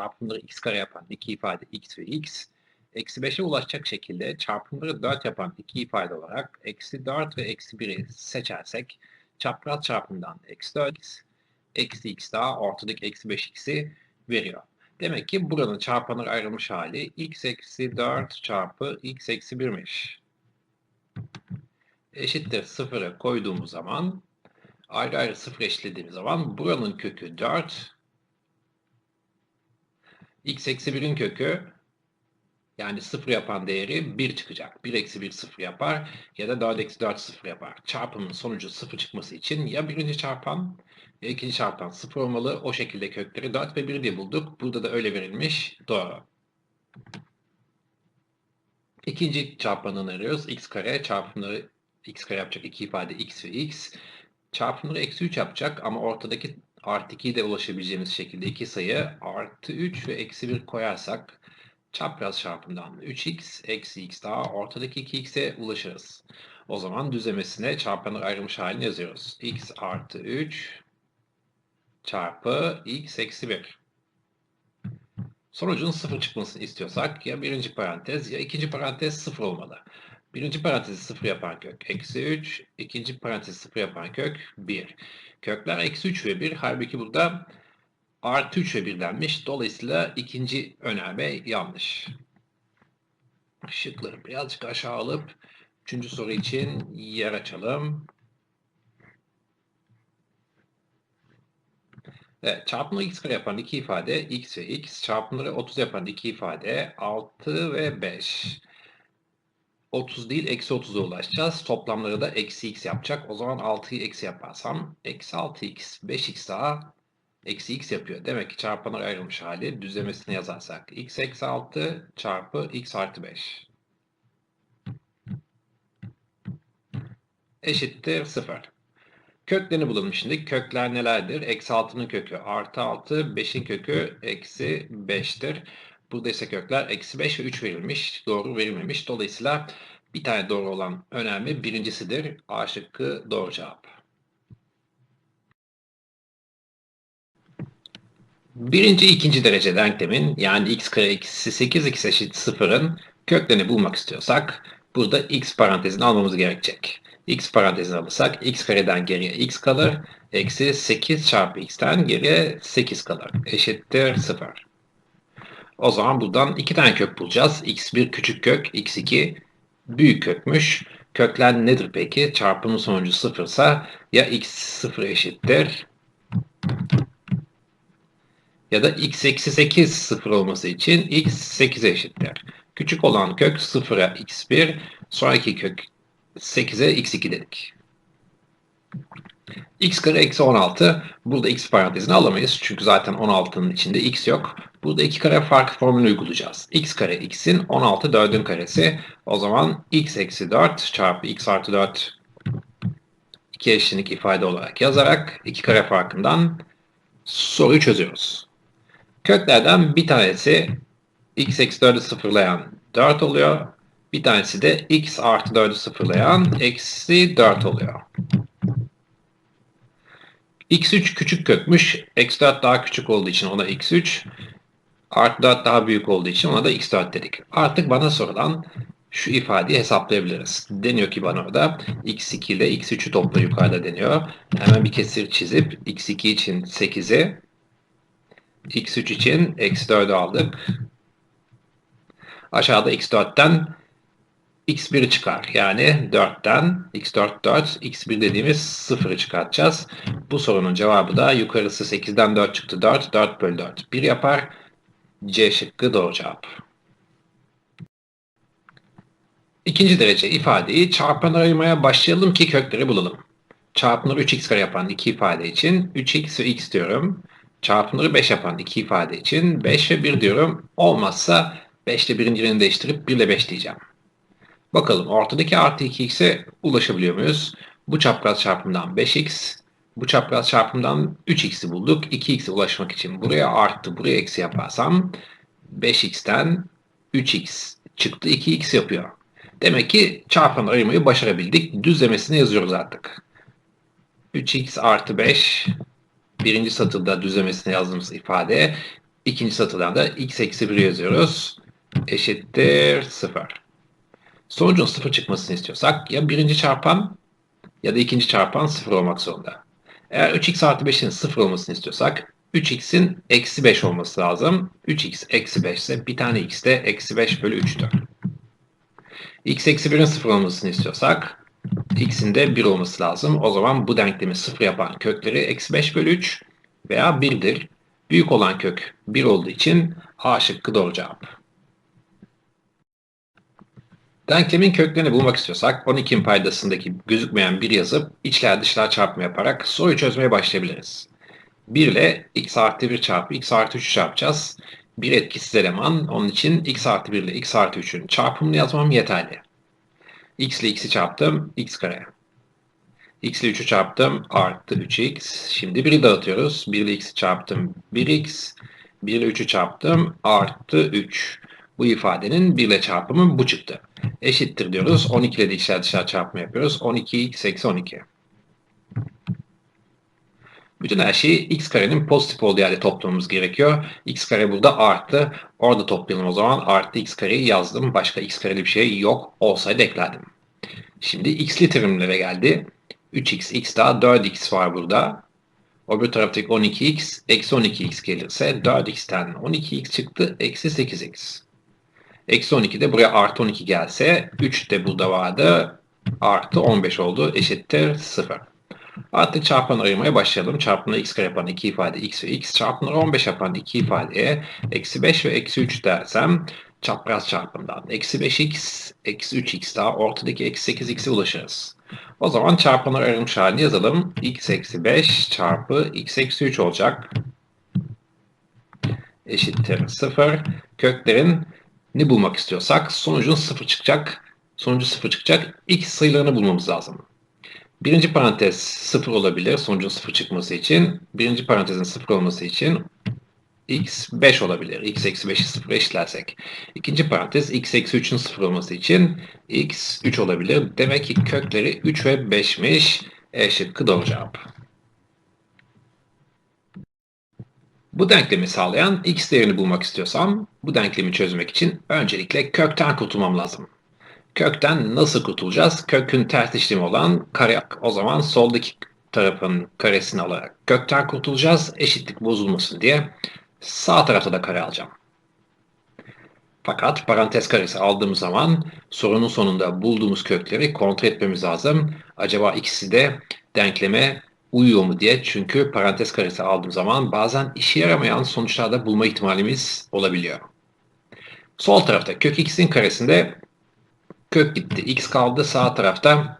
çarpımları x kare yapan iki ifade x ve x, eksi 5'e ulaşacak şekilde çarpımları 4 yapan iki ifade olarak eksi 4 ve eksi 1'i seçersek çapraz çarpımdan eksi 4x, eksi x daha ortadaki eksi 5x'i veriyor. Demek ki buranın çarpanlara ayrılmış hali x eksi 4 çarpı x eksi 1'miş. Eşittir 0'a koyduğumuz zaman ayrı ayrı 0 eşitlediğimiz zaman buranın kökü 4 x eksi 1'in kökü yani 0 yapan değeri 1 çıkacak. 1 eksi 1 0 yapar ya da 4 eksi 4 0 yapar. Çarpımın sonucu 0 çıkması için ya birinci çarpan ya ikinci çarpan 0 olmalı. O şekilde kökleri 4 ve 1 diye bulduk. Burada da öyle verilmiş. Doğru. İkinci çarpanını arıyoruz. x kare çarpımları x kare yapacak iki ifade x ve x. Çarpımları eksi 3 yapacak ama ortadaki artı 2'ye de ulaşabileceğimiz şekilde iki sayı artı 3 ve eksi 1 koyarsak çapraz çarpımdan 3x eksi x daha ortadaki 2x'e ulaşırız. O zaman düzlemesine çarpanlar ayrılmış halini yazıyoruz. x artı 3 çarpı x eksi 1. Sonucun 0 çıkmasını istiyorsak ya birinci parantez ya ikinci parantez 0 olmalı. Birinci parantezi 0 yapan kök eksi 3, ikinci parantezi 0 yapan kök 1. Kökler eksi 3 ve 1. Halbuki burada artı 3 ve 1 denmiş. Dolayısıyla ikinci önerme yanlış. Şıkları birazcık aşağı alıp üçüncü soru için yer açalım. Evet, çarpımları x kare yapan iki ifade x ve x, çarpımları 30 yapan iki ifade 6 ve 5. 30 değil eksi 30'a ulaşacağız. Toplamları da eksi x yapacak. O zaman 6'yı eksi yaparsam eksi 6x 5x daha eksi x yapıyor. Demek ki çarpanlar ayrılmış hali düzlemesini yazarsak x eksi 6 çarpı x artı 5 eşittir 0. Köklerini bulalım şimdi. Kökler nelerdir? Eksi 6'nın kökü artı 6, 5'in kökü eksi 5'tir. Burada ise kökler eksi 5 ve 3 verilmiş. Doğru verilmemiş. Dolayısıyla bir tane doğru olan önemli birincisidir. A şıkkı doğru cevap. Birinci, ikinci derece denklemin yani x kare eksi 8 x eşit 0'ın köklerini bulmak istiyorsak burada x parantezini almamız gerekecek. x parantezini alırsak x kareden geriye x kalır. Eksi 8 çarpı x'ten geriye 8 kalır. Eşittir 0. O zaman buradan iki tane kök bulacağız. x1 küçük kök, x2 büyük kökmüş. Kökler nedir peki? Çarpımın sonucu 0 ise ya x 0 eşittir ya da x eksi 8 0 olması için x 8 eşittir. Küçük olan kök 0'a x1, sonraki kök 8'e x2 dedik. X kare eksi 16. Burada x parantezini alamayız. Çünkü zaten 16'nın içinde x yok. Burada iki kare fark formülünü uygulayacağız. x kare x'in 16 4'ün karesi. O zaman x eksi 4 çarpı x artı 4 iki eşitlik ifade olarak yazarak iki kare farkından soruyu çözüyoruz. Köklerden bir tanesi x eksi 4'ü sıfırlayan 4 oluyor. Bir tanesi de x artı 4'ü sıfırlayan eksi 4 oluyor. X3 küçük kökmüş. Eksi 4 daha küçük olduğu için ona x3. Artı 4 daha büyük olduğu için ona da x4 dedik. Artık bana sorulan şu ifadeyi hesaplayabiliriz. Deniyor ki bana orada x2 ile x3'ü topla yukarıda deniyor. Hemen bir kesir çizip x2 için 8'i x3 için eksi 4'ü aldık. Aşağıda x4'ten x1'i çıkar. Yani 4'ten x4 4, x1 dediğimiz 0'ı çıkartacağız. Bu sorunun cevabı da yukarısı 8'den 4 çıktı 4, 4 bölü 4 1 yapar. C şıkkı doğru cevap. İkinci derece ifadeyi çarpanlara ayırmaya başlayalım ki kökleri bulalım. Çarpımları 3x kare yapan iki ifade için 3x ve x diyorum. Çarpımları 5 yapan iki ifade için 5 ve 1 diyorum. Olmazsa 5 ile 1'in yerini değiştirip 1 ile 5 diyeceğim. Bakalım ortadaki artı 2x'e ulaşabiliyor muyuz? Bu çapraz çarpımdan 5x, bu çapraz çarpımdan 3x'i bulduk. 2x'e ulaşmak için buraya artı, buraya eksi yaparsam 5x'ten 3x çıktı 2x yapıyor. Demek ki çarpanları ayırmayı başarabildik. Düzlemesini yazıyoruz artık. 3x artı 5 birinci satırda düzlemesine yazdığımız ifade ikinci satırdan da x eksi 1 yazıyoruz. Eşittir 0. Sonucun 0 çıkmasını istiyorsak ya birinci çarpan ya da ikinci çarpan 0 olmak zorunda. Eğer 3x artı 5'in 0 olmasını istiyorsak 3x'in eksi 5 olması lazım. 3x eksi 5 ise bir tane x de eksi 5 bölü 3'tür. x eksi 1'in 0 olmasını istiyorsak x'in de 1 olması lazım. O zaman bu denklemi 0 yapan kökleri eksi 5 bölü 3 veya 1'dir. Büyük olan kök 1 olduğu için A şıkkı doğru cevap. Denklemin köklerini bulmak istiyorsak 12'in paydasındaki gözükmeyen bir yazıp içler dışlar çarpma yaparak soruyu çözmeye başlayabiliriz. 1 ile x artı 1 çarpı x artı 3 çarpacağız. Bir etkisiz eleman. Onun için x artı 1 ile x artı 3'ün çarpımını yazmam yeterli. x ile x'i çarptım. x kare. x ile 3'ü çarptım. Artı 3x. Şimdi 1'i dağıtıyoruz. 1 ile x'i çarptım. 1x. 1 ile 3'ü çarptım. Artı 3. Bu ifadenin 1 ile çarpımı bu çıktı. Eşittir diyoruz. 12 ile de içler dışarı çarpma yapıyoruz. 12x eksi 12. Bütün her şeyi x karenin pozitif olduğu yerde toplamamız gerekiyor. x kare burada arttı. Orada toplayalım o zaman. Artı x kareyi yazdım. Başka x kareli bir şey yok. Olsaydı eklerdim. Şimdi x'li terimlere geldi. 3x, x daha 4x var burada. Öbür taraftaki 12x, eksi 12x gelirse 4x'ten 12x çıktı. Eksi 8x. Eksi 12 de buraya artı 12 gelse 3 de burada vardı. Artı 15 oldu. Eşittir 0. Artık çarpanı ayırmaya başlayalım. Çarpımı x kare yapan iki ifade x ve x çarpımları 15 yapan iki ifadeye eksi 5 ve eksi 3 dersem çapraz çarpımdan eksi 5x eksi 3x daha ortadaki eksi 8x'e ulaşırız. O zaman çarpanları ayrılmış halini yazalım. x eksi 5 çarpı x eksi 3 olacak. Eşittir 0. Köklerin ne bulmak istiyorsak sonucun 0 çıkacak. Sonucu 0 çıkacak. X sayılarını bulmamız lazım. Birinci parantez 0 olabilir sonucun 0 çıkması için. Birinci parantezin 0 olması için x 5 olabilir. x eksi 5'i 0 eşitlersek. İkinci parantez x eksi 3'ün 0 olması için x 3 olabilir. Demek ki kökleri 3 ve 5'miş. E şıkkı doğru cevap. Bu denklemi sağlayan x değerini bulmak istiyorsam bu denklemi çözmek için öncelikle kökten kurtulmam lazım. Kökten nasıl kurtulacağız? Kökün ters işlemi olan kare. O zaman soldaki tarafın karesini alarak kökten kurtulacağız. Eşitlik bozulmasın diye sağ tarafta da kare alacağım. Fakat parantez karesi aldığımız zaman sorunun sonunda bulduğumuz kökleri kontrol etmemiz lazım. Acaba ikisi de denkleme uyuyor mu diye. Çünkü parantez karesi aldığım zaman bazen işe yaramayan sonuçlarda bulma ihtimalimiz olabiliyor. Sol tarafta kök x'in karesinde Kök gitti. X kaldı. Sağ tarafta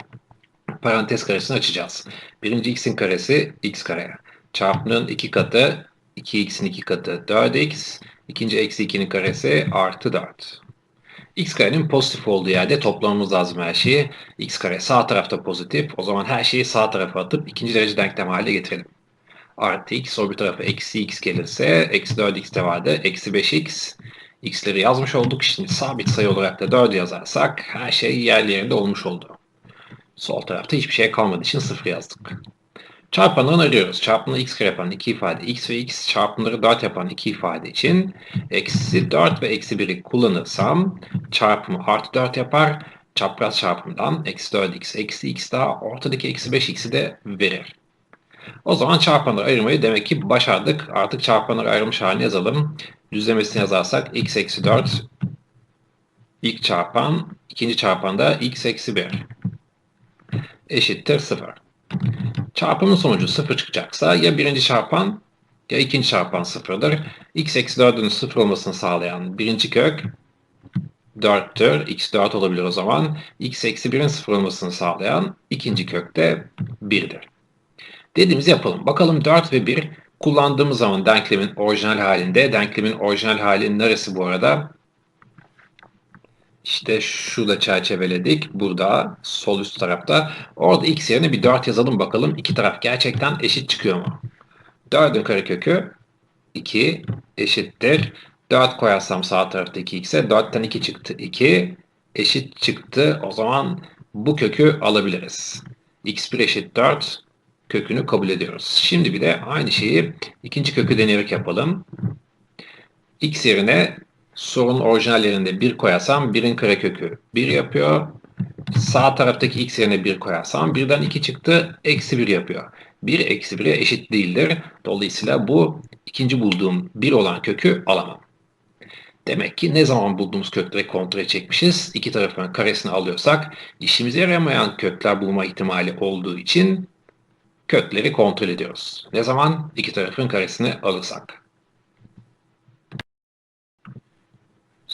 parantez karesini açacağız. Birinci x'in karesi x kare. Çarpımın iki katı 2x'in iki katı 4x. İkinci eksi 2'nin karesi artı 4. x karenin pozitif olduğu yerde toplamamız lazım her şeyi. x kare sağ tarafta pozitif. O zaman her şeyi sağ tarafa atıp ikinci derece denklem haline getirelim. Artı x, o bir tarafa eksi x gelirse, eksi 4x de vardı, eksi 5x, x'leri yazmış olduk. Şimdi sabit sayı olarak da 4 yazarsak her şey yerli yerinde olmuş oldu. Sol tarafta hiçbir şey kalmadığı için 0 yazdık. Çarpanlarını arıyoruz. Çarpımını x kare yapan iki ifade x ve x çarpımları 4 yapan iki ifade için eksi 4 ve eksi 1'i kullanırsam çarpımı artı 4 yapar. Çapraz çarpımdan eksi 4x eksi x daha ortadaki eksi 5x'i de verir. O zaman çarpanları ayırmayı demek ki başardık. Artık çarpanları ayrılmış halini yazalım. Düzlemesini yazarsak x eksi 4 ilk çarpan, ikinci çarpan da x eksi 1 eşittir 0. Çarpımın sonucu 0 çıkacaksa ya birinci çarpan ya ikinci çarpan 0'dır. x eksi 4'ün 0 olmasını sağlayan birinci kök 4'tür. x 4 olabilir o zaman. x eksi 1'in 0 olmasını sağlayan ikinci kök de 1'dir. Dediğimizi yapalım. Bakalım 4 ve 1 kullandığımız zaman denklemin orijinal halinde. Denklemin orijinal hali neresi bu arada? İşte şurada çerçeveledik. Burada sol üst tarafta. Orada x yerine bir 4 yazalım bakalım. İki taraf gerçekten eşit çıkıyor mu? 4'ün karekökü 2 eşittir. 4 koyarsam sağ taraftaki x'e 4'ten 2 çıktı. 2 eşit çıktı. O zaman bu kökü alabiliriz. x1 eşit 4 kökünü kabul ediyoruz. Şimdi bir de aynı şeyi ikinci kökü deneyerek yapalım. x yerine sorunun orijinallerinde 1 koyarsam 1'in karekökü 1 yapıyor. Sağ taraftaki x yerine 1 koyarsam 1'den 2 çıktı. Eksi 1 yapıyor. 1 eksi 1'e eşit değildir. Dolayısıyla bu ikinci bulduğum 1 olan kökü alamam. Demek ki ne zaman bulduğumuz kökleri kontrol çekmişiz. İki tarafın karesini alıyorsak işimize yaramayan kökler bulma ihtimali olduğu için kökleri kontrol ediyoruz. Ne zaman? İki tarafın karesini alırsak.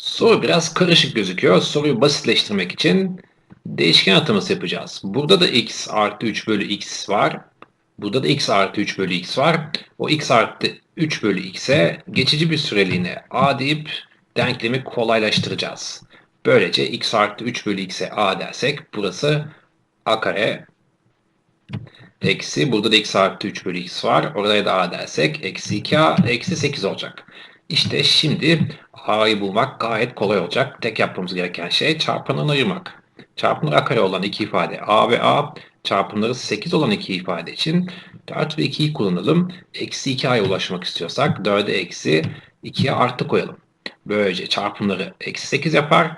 Soru biraz karışık gözüküyor. Soruyu basitleştirmek için değişken ataması yapacağız. Burada da x artı 3 bölü x var. Burada da x artı 3 bölü x var. O x artı 3 bölü x'e geçici bir süreliğine a deyip denklemi kolaylaştıracağız. Böylece x artı 3 bölü x'e a dersek burası a kare eksi burada da x artı 3 bölü x var. Oraya da a dersek eksi 2a eksi 8 olacak. İşte şimdi a'yı bulmak gayet kolay olacak. Tek yapmamız gereken şey çarpanını ayırmak. Çarpımları kare olan iki ifade a ve a çarpımları 8 olan iki ifade için 4 ve 2'yi kullanalım. Eksi 2a'ya ulaşmak istiyorsak 4'e eksi 2'ye artı koyalım. Böylece çarpımları eksi 8 yapar.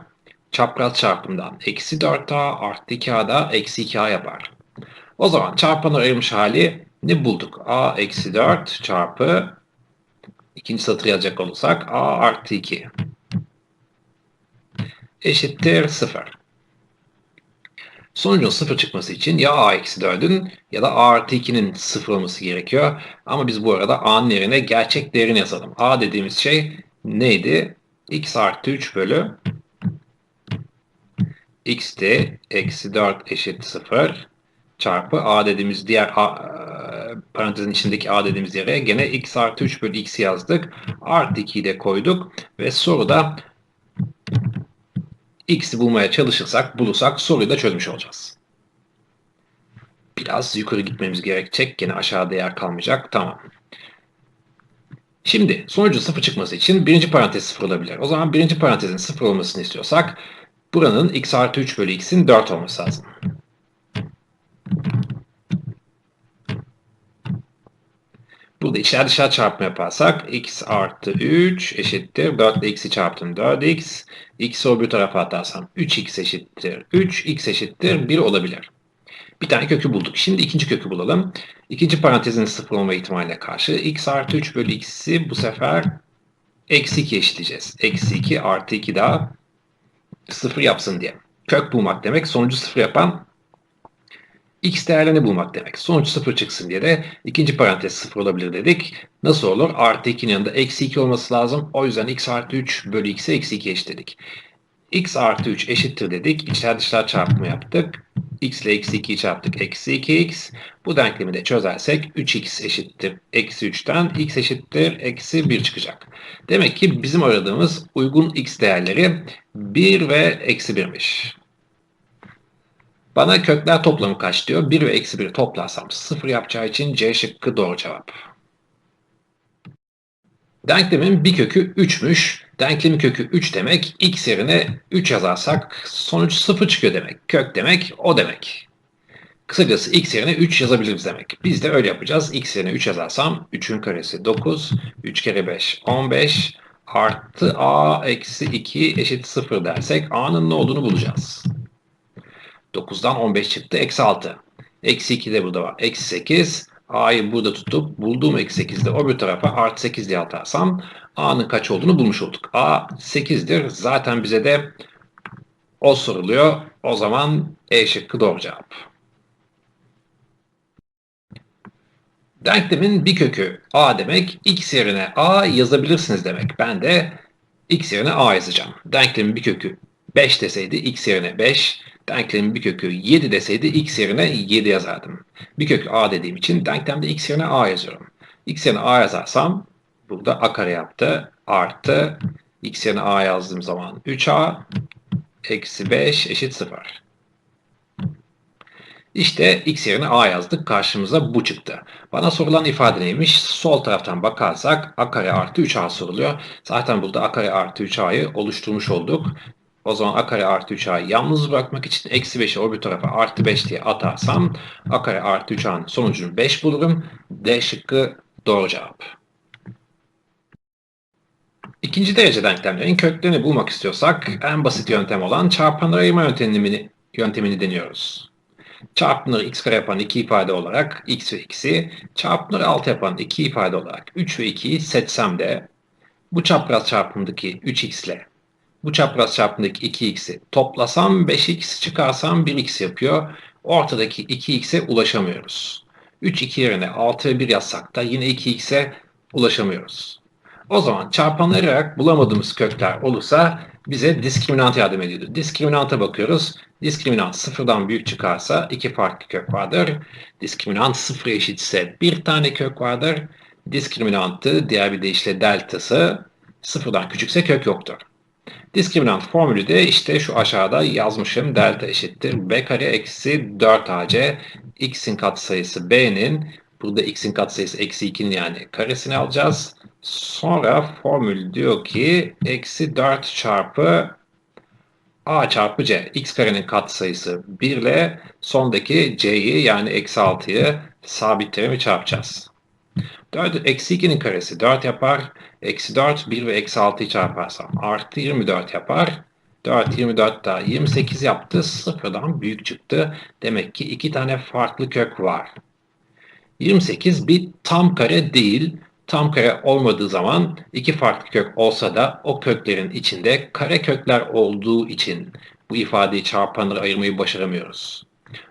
Çapraz çarpımdan eksi 4a artı 2a da eksi 2a yapar. O zaman çarpanlar ayırmış hali ne bulduk? a eksi 4 çarpı ikinci satır yazacak olursak a artı 2 eşittir 0. Sonucun 0 çıkması için ya a eksi 4'ün ya da a artı 2'nin 0 olması gerekiyor. Ama biz bu arada a'nın yerine gerçek değerini yazalım. a dediğimiz şey neydi? x artı 3 bölü x de eksi 4 eşit 0 çarpı a dediğimiz diğer a, parantezin içindeki a dediğimiz yere gene x artı 3 bölü x yazdık. Artı 2'yi de koyduk ve soruda x'i bulmaya çalışırsak, bulursak soruyu da çözmüş olacağız. Biraz yukarı gitmemiz gerekecek. Gene aşağıda yer kalmayacak. Tamam. Şimdi sonucun sıfır çıkması için birinci parantez sıfır olabilir. O zaman birinci parantezin sıfır olmasını istiyorsak buranın x artı 3 bölü x'in 4 olması lazım. Burada içler dışarı çarpma yaparsak x artı 3 eşittir 4 ile x'i çarptım 4x. x'i o bir tarafa atarsam 3x eşittir 3, x eşittir 1 olabilir. Bir tane kökü bulduk. Şimdi ikinci kökü bulalım. İkinci parantezin sıfır olma ihtimaline karşı x artı 3 bölü x'i bu sefer eksi 2 eşitleyeceğiz. Eksi 2 artı 2 daha sıfır yapsın diye. Kök bulmak demek sonucu sıfır yapan x değerlerini bulmak demek. Sonuç sıfır çıksın diye de ikinci parantez sıfır olabilir dedik. Nasıl olur? Artı 2'nin yanında eksi 2 olması lazım. O yüzden x artı 3 bölü x'e eksi 2 eşitledik. x artı 3 eşittir dedik. İçler dışlar çarpımı yaptık. x ile eksi 2'yi çarptık. Eksi 2x. Bu denklemi de çözersek 3x eşittir. Eksi 3'ten x eşittir. Eksi 1 çıkacak. Demek ki bizim aradığımız uygun x değerleri 1 ve eksi 1'miş. Bana kökler toplamı kaç diyor? 1 ve eksi 1'i toplarsam 0 yapacağı için C şıkkı doğru cevap. Denklemin bir kökü 3'müş. Denklemin kökü 3 demek. X yerine 3 yazarsak sonuç 0 çıkıyor demek. Kök demek o demek. Kısacası x yerine 3 yazabiliriz demek. Biz de öyle yapacağız. x yerine 3 yazarsam 3'ün karesi 9. 3 kere 5 15. Artı a eksi 2 eşit 0 dersek a'nın ne olduğunu bulacağız. 9'dan 15 çıktı. Eksi 6. Eksi 2 de burada var. Eksi 8. A'yı burada tutup bulduğum eksi 8'de o bir tarafa artı 8 diye atarsam A'nın kaç olduğunu bulmuş olduk. A 8'dir. Zaten bize de o soruluyor. O zaman E şıkkı doğru cevap. Denklemin bir kökü A demek. X yerine A yazabilirsiniz demek. Ben de X yerine A yazacağım. Denklemin bir kökü 5 deseydi X yerine 5. Denklemin bir kökü 7 deseydi x yerine 7 yazardım. Bir kök a dediğim için denklemde x yerine a yazıyorum. x yerine a yazarsam burada a kare yaptı. Artı x yerine a yazdığım zaman 3a eksi 5 eşit 0. İşte x yerine a yazdık. Karşımıza bu çıktı. Bana sorulan ifade neymiş? Sol taraftan bakarsak a kare artı 3a soruluyor. Zaten burada a kare artı 3a'yı oluşturmuş olduk. O zaman a artı 3a'yı yalnız bırakmak için eksi 5'i o bir tarafa artı 5 diye atarsam a artı 3a'nın sonucunu 5 bulurum. D şıkkı doğru cevap. İkinci derece denklemlerin köklerini bulmak istiyorsak en basit yöntem olan çarpanları ayırma yöntemini, yöntemini deniyoruz. Çarpımları x kare yapan iki ifade olarak x ve x'i, çarpımları 6 yapan iki ifade olarak 3 ve 2'yi seçsem de bu çapraz çarpımdaki 3x ile bu çapraz çarpımdaki 2x'i toplasam 5x çıkarsam 1x yapıyor. Ortadaki 2x'e ulaşamıyoruz. 3 2 yerine 6 ve 1 yazsak da yine 2x'e ulaşamıyoruz. O zaman çarpanlayarak bulamadığımız kökler olursa bize diskriminant yardım ediyordu. Diskriminanta bakıyoruz. Diskriminant sıfırdan büyük çıkarsa iki farklı kök vardır. Diskriminant sıfır eşitse bir tane kök vardır. Diskriminantı diğer bir deyişle deltası sıfırdan küçükse kök yoktur. Diskriminant formülü de işte şu aşağıda yazmışım. Delta eşittir. B kare eksi 4ac. X'in katsayısı B'nin. Burada X'in katsayısı eksi 2'nin yani karesini alacağız. Sonra formül diyor ki eksi 4 çarpı a çarpı c. x karenin katsayısı 1 ile sondaki c'yi yani eksi 6'yı sabit terimi çarpacağız. 4, eksi 2'nin karesi 4 yapar. Eksi 4, 1 ve eksi 6'yı çarparsam artı 24 yapar. 4, 24 daha 28 yaptı. Sıfırdan büyük çıktı. Demek ki iki tane farklı kök var. 28 bir tam kare değil. Tam kare olmadığı zaman iki farklı kök olsa da o köklerin içinde kare kökler olduğu için bu ifadeyi çarpanlara ayırmayı başaramıyoruz.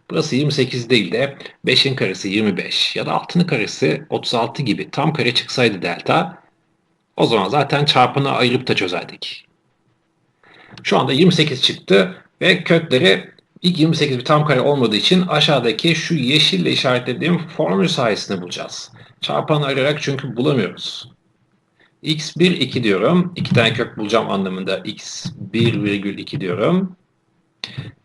Burası 28 değil de 5'in karesi 25 ya da 6'nın karesi 36 gibi tam kare çıksaydı delta o zaman zaten çarpanı ayırıp da çözerdik. Şu anda 28 çıktı ve kökleri ilk 28 bir tam kare olmadığı için aşağıdaki şu yeşille işaretlediğim formül sayesinde bulacağız. Çarpanı ayırarak çünkü bulamıyoruz. x1 2 diyorum. 2 tane kök bulacağım anlamında x1 virgül 2 diyorum.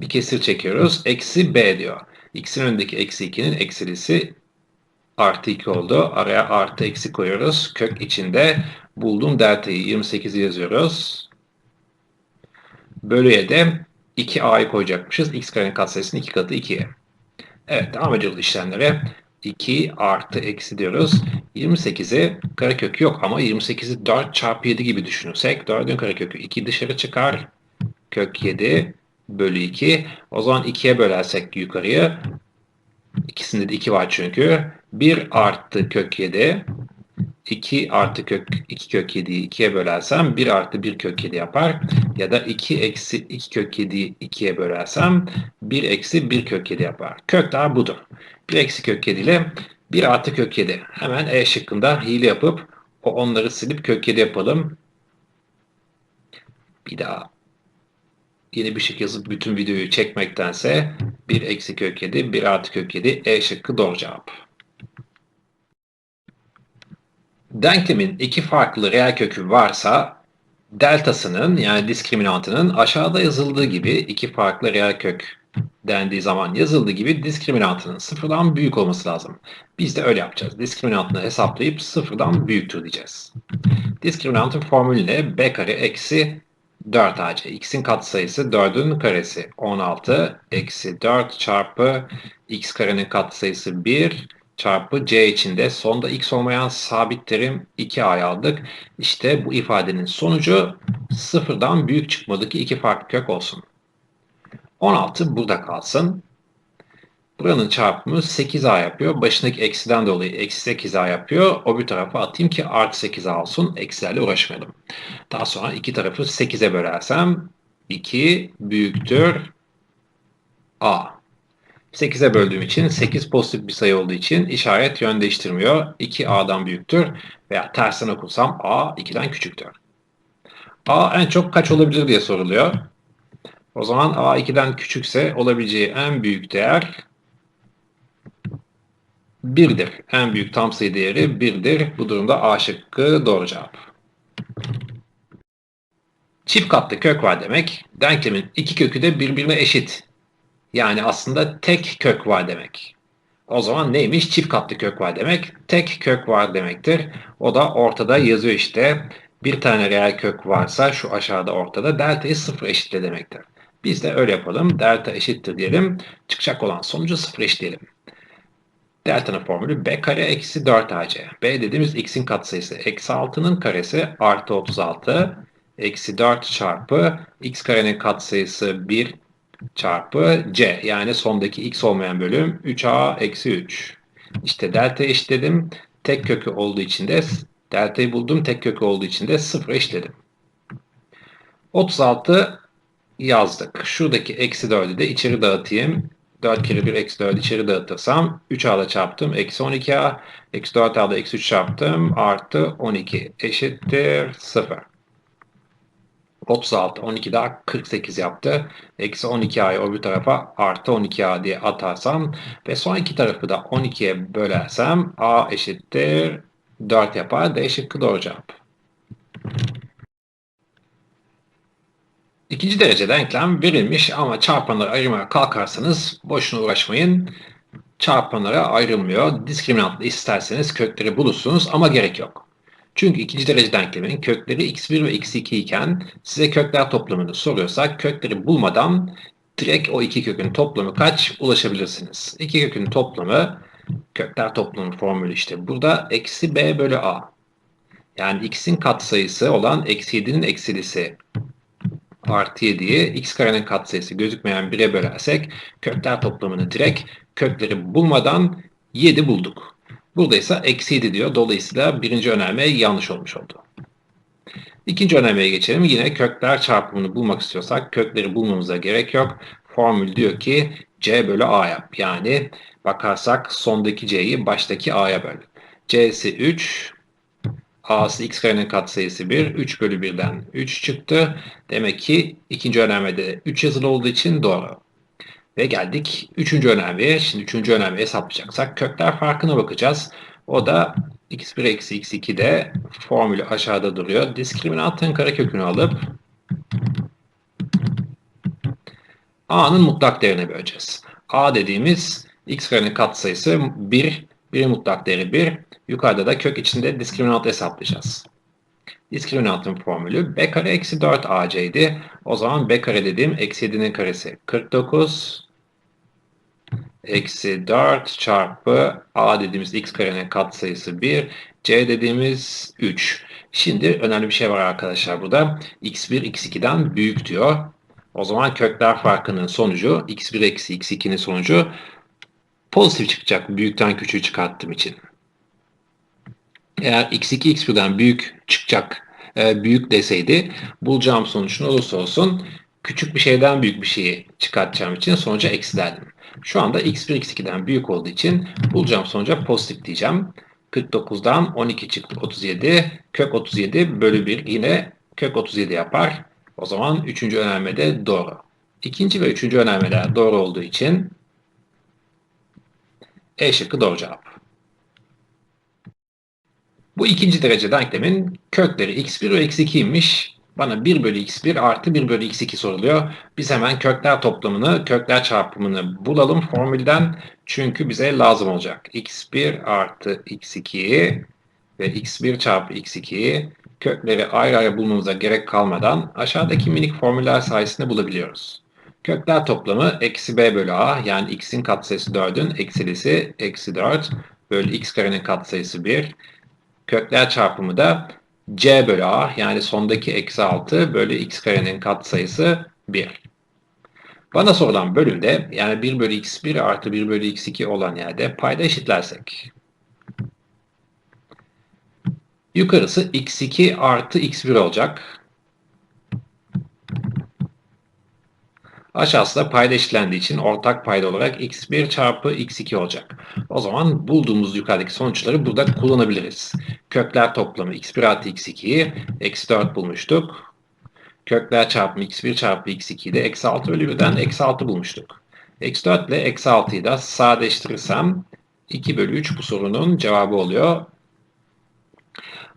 Bir kesir çekiyoruz. Eksi b diyor. x'in önündeki eksi 2'nin eksilisi artı 2 oldu. Araya artı eksi koyuyoruz. Kök içinde bulduğum deltayı 28'i yazıyoruz. Bölüye de 2a'yı koyacakmışız. x karenin katsayısının 2 katı 2'ye. Evet devam ediyoruz işlemlere. 2 artı eksi diyoruz. 28'i karekök yok ama 28'i 4 çarpı 7 gibi düşünürsek 4'ün karekökü 2 dışarı çıkar. Kök 7 bölü 2. O zaman 2'ye bölersek yukarıya ikisinde de 2 var çünkü. 1 artı kök 7 2 artı kök 2 kök 7'yi 2'ye bölersem 1 artı 1 kök 7 yapar. Ya da 2 eksi 2 kök 7'yi 2'ye bölersem 1 eksi 1 kök 7 yapar. Kökler budur. 1 eksi kök 7 ile 1 artı kök 7. Hemen E şıkkında hile yapıp o onları silip kök 7 yapalım. Bir daha yeni bir şık yazıp bütün videoyu çekmektense 1 eksi kök 7, 1 artı kök 7 E şıkkı doğru cevap. Denklemin iki farklı reel kökü varsa deltasının yani diskriminantının aşağıda yazıldığı gibi iki farklı reel kök dendiği zaman yazıldığı gibi diskriminantının sıfırdan büyük olması lazım. Biz de öyle yapacağız. Diskriminantını hesaplayıp sıfırdan büyüktür diyeceğiz. Diskriminantın formülüne b kare eksi 4ac. x'in katsayısı 4'ün karesi 16 eksi 4 çarpı x karenin katsayısı 1 çarpı c içinde sonda x olmayan sabit terim 2a aldık. İşte bu ifadenin sonucu sıfırdan büyük çıkmadaki iki farklı kök olsun. 16 burada kalsın. Buranın çarpımı 8a yapıyor. Başındaki eksiden dolayı eksi 8a yapıyor. O bir tarafa atayım ki artı 8a olsun. Eksilerle uğraşmayalım. Daha sonra iki tarafı 8'e bölersem 2 büyüktür a. 8'e böldüğüm için 8 pozitif bir sayı olduğu için işaret yön değiştirmiyor. 2a'dan büyüktür veya tersten okursam a 2'den küçüktür. a en çok kaç olabilir diye soruluyor. O zaman a 2'den küçükse olabileceği en büyük değer 1'dir. En büyük tam sayı değeri 1'dir. Bu durumda A şıkkı doğru cevap. Çift katlı kök var demek. Denklemin iki kökü de birbirine eşit. Yani aslında tek kök var demek. O zaman neymiş? Çift katlı kök var demek. Tek kök var demektir. O da ortada yazıyor işte. Bir tane reel kök varsa şu aşağıda ortada delta'yı sıfır eşitle demektir. Biz de öyle yapalım. Delta eşittir diyelim. Çıkacak olan sonucu sıfır eşitleyelim. Delta'nın formülü b kare eksi 4ac. b dediğimiz x'in katsayısı. Eksi 6'nın karesi artı 36 eksi 4 çarpı x karenin katsayısı 1 çarpı c. Yani sondaki x olmayan bölüm 3a eksi 3. İşte delta eşitledim. Tek kökü olduğu için de delta'yı buldum. Tek kökü olduğu için de 0 eşitledim. 36 yazdık. Şuradaki eksi 4'ü de içeri dağıtayım. 4 kere 1 eksi 4 içeri dağıtırsam 3a'da çarptım. Eksi 12a. Eksi 4a'da eksi 3 çarptım. Artı 12 eşittir 0. 36, 12 daha 48 yaptı. Eksi 12a'yı öbür tarafa artı 12a diye atarsam ve son iki tarafı da 12'ye bölersem a eşittir 4 yapar. D şıkkı doğru cevap. İkinci derece denklem verilmiş ama çarpanları ayırmaya kalkarsanız boşuna uğraşmayın. Çarpanlara ayrılmıyor. Diskriminantla isterseniz kökleri bulursunuz ama gerek yok. Çünkü ikinci derece denklemin kökleri x1 ve x2 iken size kökler toplamını soruyorsak kökleri bulmadan direkt o iki kökün toplamı kaç ulaşabilirsiniz. İki kökün toplamı kökler toplamı formülü işte. Burada eksi b bölü a. Yani x'in katsayısı olan eksi 7'nin eksilisi artı 7'yi x karenin katsayısı gözükmeyen 1'e bölersek kökler toplamını direkt kökleri bulmadan 7 bulduk. Burada ise eksi 7 diyor. Dolayısıyla birinci önerme yanlış olmuş oldu. İkinci önermeye geçelim. Yine kökler çarpımını bulmak istiyorsak kökleri bulmamıza gerek yok. Formül diyor ki c bölü a yap. Yani bakarsak sondaki c'yi baştaki a'ya böl. c'si 3, a'sı x karenin katsayısı 1. 3 bölü 1'den 3 çıktı. Demek ki ikinci önermede 3 yazılı olduğu için doğru. Ve geldik üçüncü önermeye. Şimdi üçüncü önermeyi hesaplayacaksak kökler farkına bakacağız. O da x1 eksi x2'de formülü aşağıda duruyor. Diskriminantın karekökünü alıp a'nın mutlak değerine böleceğiz. a dediğimiz x karenin katsayısı 1, 1'in mutlak değeri 1. Yukarıda da kök içinde diskriminant hesaplayacağız. Diskriminantın formülü b kare eksi 4 ac'ydi. O zaman b kare dediğim eksi 7'nin karesi 49 eksi 4 çarpı a dediğimiz x karenin katsayısı 1 c dediğimiz 3. Şimdi önemli bir şey var arkadaşlar burada. x1 x2'den büyük diyor. O zaman kökler farkının sonucu x1 eksi x2'nin sonucu pozitif çıkacak büyükten küçüğü çıkarttığım için. Eğer x2 x1'den büyük çıkacak e, büyük deseydi bulacağım sonuç ne olursa olsun küçük bir şeyden büyük bir şeyi çıkartacağım için sonuca eksi derdim. Şu anda x1 x2'den büyük olduğu için bulacağım sonuca pozitif diyeceğim. 49'dan 12 çıktı 37. Kök 37 bölü 1 yine kök 37 yapar. O zaman üçüncü önermede doğru. İkinci ve üçüncü önermeler doğru olduğu için E şıkkı doğru cevap. Bu ikinci derece denklemin kökleri x1 ve x2'ymiş. Bana 1 bölü x1 artı 1 bölü x2 soruluyor. Biz hemen kökler toplamını, kökler çarpımını bulalım formülden. Çünkü bize lazım olacak. x1 artı x2'yi ve x1 çarpı x2'yi kökleri ayrı ayrı bulmamıza gerek kalmadan aşağıdaki minik formüller sayesinde bulabiliyoruz. Kökler toplamı eksi b bölü a yani x'in katsayısı 4'ün eksilisi eksi 4 bölü x karenin katsayısı 1 Kökler çarpımı da c bölü a yani sondaki eksi 6 bölü x karenin katsayısı 1. Bana sorulan bölümde yani 1 bölü x1 artı 1 bölü x2 olan yerde payda eşitlersek. Yukarısı x2 artı x1 olacak. Aşağısı da payda için ortak payda olarak x1 çarpı x2 olacak. O zaman bulduğumuz yukarıdaki sonuçları burada kullanabiliriz. Kökler toplamı x1 artı x2'yi eksi 4 bulmuştuk. Kökler çarpımı x1 çarpı x2'yi de eksi 6 bölü 1'den eksi 6 bulmuştuk. Eksi 4 ile eksi 6'yı da sadeleştirirsem 2 bölü 3 bu sorunun cevabı oluyor.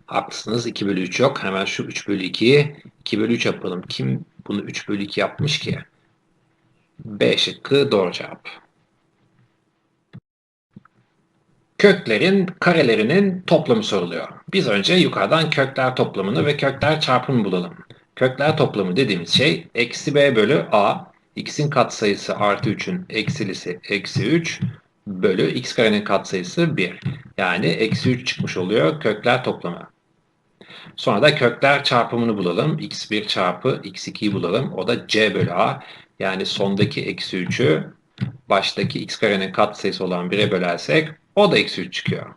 Haklısınız 2 bölü 3 yok. Hemen şu 3 bölü 2'yi 2 bölü 3 yapalım. Kim bunu 3 bölü 2 yapmış ki? B şıkkı doğru cevap. Köklerin karelerinin toplamı soruluyor. Biz önce yukarıdan kökler toplamını ve kökler çarpımını bulalım. Kökler toplamı dediğimiz şey eksi b bölü a, x'in katsayısı artı 3'ün eksilisi eksi 3 bölü x karenin katsayısı 1. Yani eksi 3 çıkmış oluyor kökler toplamı. Sonra da kökler çarpımını bulalım. x1 çarpı x2'yi bulalım. O da c bölü a. Yani sondaki eksi 3'ü baştaki x karenin katsayısı olan 1'e bölersek o da eksi 3 çıkıyor.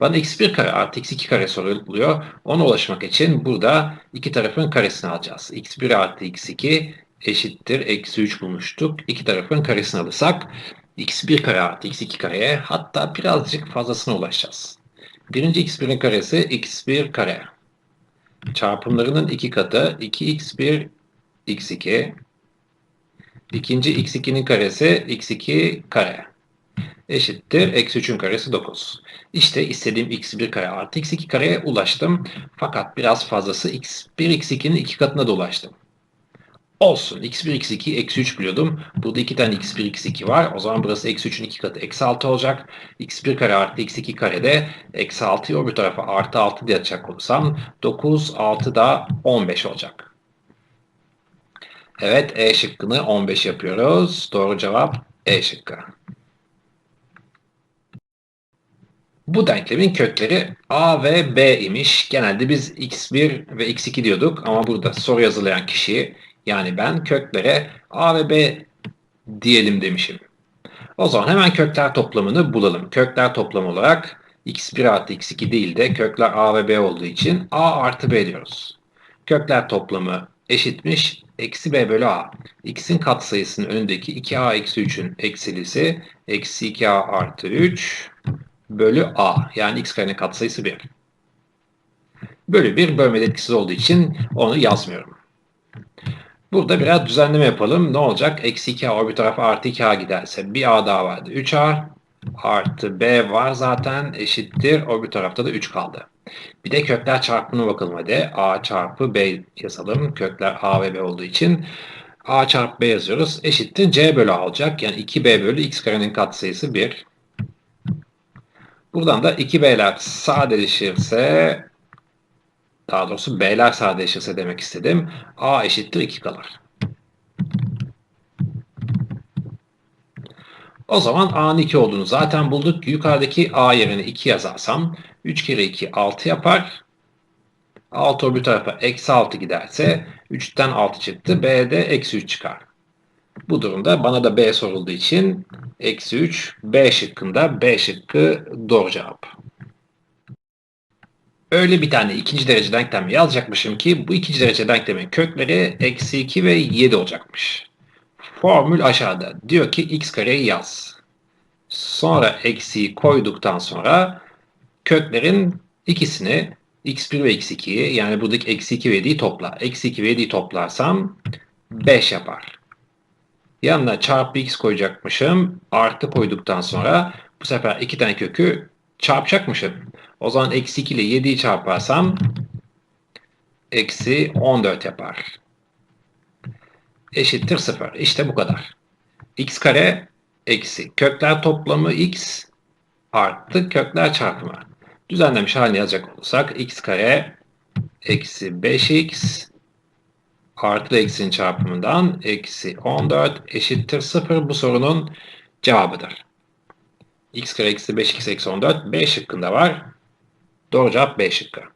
Bana x1 kare artı x2 kare soruluyor. Ona ulaşmak için burada iki tarafın karesini alacağız. x1 artı x2 eşittir eksi 3 bulmuştuk. İki tarafın karesini alırsak x1 kare artı x2 kareye hatta birazcık fazlasına ulaşacağız. Birinci x1'in karesi x1 kare. Çarpımlarının iki katı 2x1 x2. İkinci x2'nin karesi x2 kare. Eşittir. Eksi 3'ün karesi 9. İşte istediğim x1 kare artı x2 kareye ulaştım. Fakat biraz fazlası x1 x2'nin iki katına da ulaştım. Olsun. x1 x2 eksi 3 biliyordum. Burada iki tane x1 x2 var. O zaman burası eksi 3'ün iki katı eksi 6 olacak. x1 kare artı x2 karede eksi 6'yı öbür tarafa artı 6 diye atacak olursam 9 6 da 15 olacak. Evet E şıkkını 15 yapıyoruz. Doğru cevap E şıkkı. Bu denklemin kökleri a ve b imiş. Genelde biz x1 ve x2 diyorduk ama burada soru yazılayan kişi yani ben köklere a ve b diyelim demişim. O zaman hemen kökler toplamını bulalım. Kökler toplamı olarak x1 artı x2 değil de kökler a ve b olduğu için a artı b diyoruz. Kökler toplamı eşitmiş eksi b bölü a. x'in katsayısının önündeki 2a eksi 3'ün eksilisi eksi 2a artı 3 bölü a. Yani x karenin katsayısı 1. Bölü 1 bölmede etkisiz olduğu için onu yazmıyorum. Burada biraz düzenleme yapalım. Ne olacak? Eksi 2a bir tarafa artı 2a giderse bir a daha vardı. 3a artı b var zaten eşittir. O bir tarafta da 3 kaldı. Bir de kökler çarpımına bakalım hadi. a çarpı b yazalım. Kökler a ve b olduğu için a çarpı b yazıyoruz. Eşittir c bölü a olacak. Yani 2b bölü x karenin katsayısı 1. Buradan da 2b'ler sadeleşirse daha doğrusu b'ler sadeleşirse demek istedim. a eşittir 2 kalır. O zaman a'nın 2 olduğunu zaten bulduk. Yukarıdaki a yerine 2 yazarsam 3 kere 2 6 yapar. 6 öbür tarafa eksi 6 giderse 3'ten 6 çıktı. B'de eksi 3 çıkar. Bu durumda bana da B sorulduğu için eksi 3 B şıkkında B şıkkı doğru cevap. Öyle bir tane ikinci derece denklem yazacakmışım ki bu ikinci derece denklemin kökleri eksi 2 ve 7 olacakmış. Formül aşağıda. Diyor ki x kareyi yaz. Sonra eksiyi koyduktan sonra köklerin ikisini x1 ve x2'yi yani buradaki eksi 2 ve 7'yi topla. Eksi 2 ve 7'yi toplarsam 5 yapar. Yanına çarpı x koyacakmışım. Artı koyduktan sonra bu sefer iki tane kökü çarpacakmışım. O zaman eksi 2 ile 7'yi çarparsam eksi 14 yapar. Eşittir 0. İşte bu kadar. x kare eksi kökler toplamı x artı kökler çarpımı. Düzenlemiş haline yazacak olursak x kare eksi 5x artı eksinin çarpımından eksi 14 eşittir 0 bu sorunun cevabıdır. x kare eksi 5x eksi 14 B şıkkında var. Doğru cevap B şıkkı.